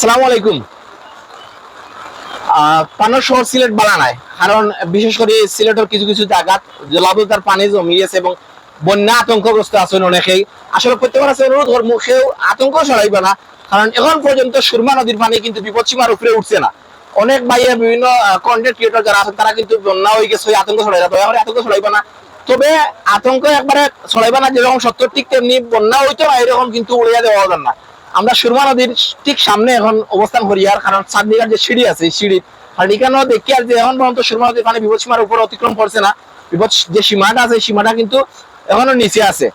আসসালামু আলাইকুম। শহর সিলেট বানানায় কারণ বিশেষ করে সিলেটের কিছু কিছু পানি এবং বন্যা আতঙ্কগ্রস্ত আছেন অনেকেই। আসলে অনুরোধ করব সেও আতঙ্ক সরাইবে না। কারণ এখন পর্যন্ত সুরমা নদীর পানি কিন্তু বিপদসীমার উপরে উঠছে না। অনেক ভাইয়া বিভিন্ন কন্টেন্ট ক্রিয়েটর যারা আছেন তারা কিন্তু বন্যা হয়ে গেছে, আতঙ্ক ছড়াই আতঙ্ক ছড়াইবে না। তবে আতঙ্ক একবারে ছড়াইবে না, যেরকম সত্তর ঠিক তেমনি বন্যা হইতো এরকম কিন্তু উড়িয়া দেওয়া যাবে না। আমরা সুরমা নদীর ঠিক সামনে এখন অবস্থান করি, আর কারণ চাঁদনিকার যে সিঁড়ি আছে সিঁড়ি এখানেও দেখি আর যে এখন পর্যন্ত সুরমা নদীর পানি বিপদ সীমার উপর অতিক্রম করছে না। বিপদ যে সীমাটা আছে সীমাটা কিন্তু এখনও নিচে আছে।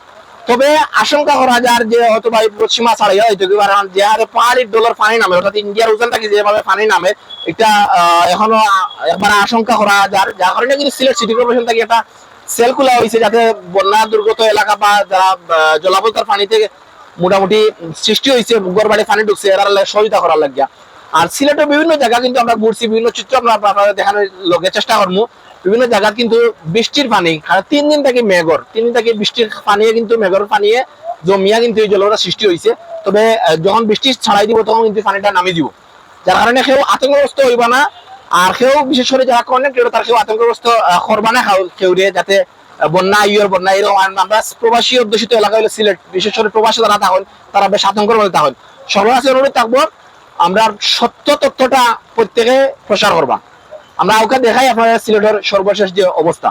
তবে আশঙ্কা করা যায় যে হয়তো বা বিপদ সীমা ছাড়াই হয়তো কি কারণ যে হারে পাহাড়ির ডলার পানি নামে, অর্থাৎ ইন্ডিয়ার ওজন থেকে যেভাবে পানি নামে, এটা এখনও একবার আশঙ্কা করা যায়। যার কারণে কিন্তু সিলেট সিটি কর্পোরেশন থেকে একটা সেল খোলা হয়েছে যাতে বন্যা দুর্গত এলাকা বা যারা জলাবদ্ধতার পানি থেকে মোটামুটি সৃষ্টি হয়েছে ঘর বাড়ি পানি ঢুকছে, এরা সহযোগিতা করার লাগিয়া। আর সিলেটের বিভিন্ন জায়গা কিন্তু আমরা ঘুরছি, বিভিন্ন চিত্র আমরা আপনাদের দেখানোর লোকের চেষ্টা করব বিভিন্ন জায়গা কিন্তু বৃষ্টির পানি তিন দিন থেকে মেঘর, তিন দিন থেকে বৃষ্টির পানিয়ে কিন্তু মেঘর পানিয়ে জমিয়া কিন্তু এই জলটা সৃষ্টি হয়েছে তবে যখন বৃষ্টি ছাড়াই দিব, তখন কিন্তু পানিটা নামিয়ে দিব। যার কারণে কেউ আতঙ্কগ্রস্ত হইব না, আর কেউ বিশেষ করে যারা ক্রিয়েটর তার কেউ আতঙ্কগ্রস্ত করবা না কেউ যাতে বন্যা ইয়র বন্যা, এরকম আমরা প্রবাসী অধ্যুষিত এলাকা হলো সিলেট, বিশেষ করে প্রবাসী যারা থাকেন, তারা বেশ আতঙ্কের মধ্যে থাকেন। সবার অনুরোধ থাকব, আমরা সত্য তথ্যটা প্রত্যেকে প্রচার করবা। আমরা ওকে দেখাই আপনারা সিলেটের সর্বশেষ যে অবস্থা।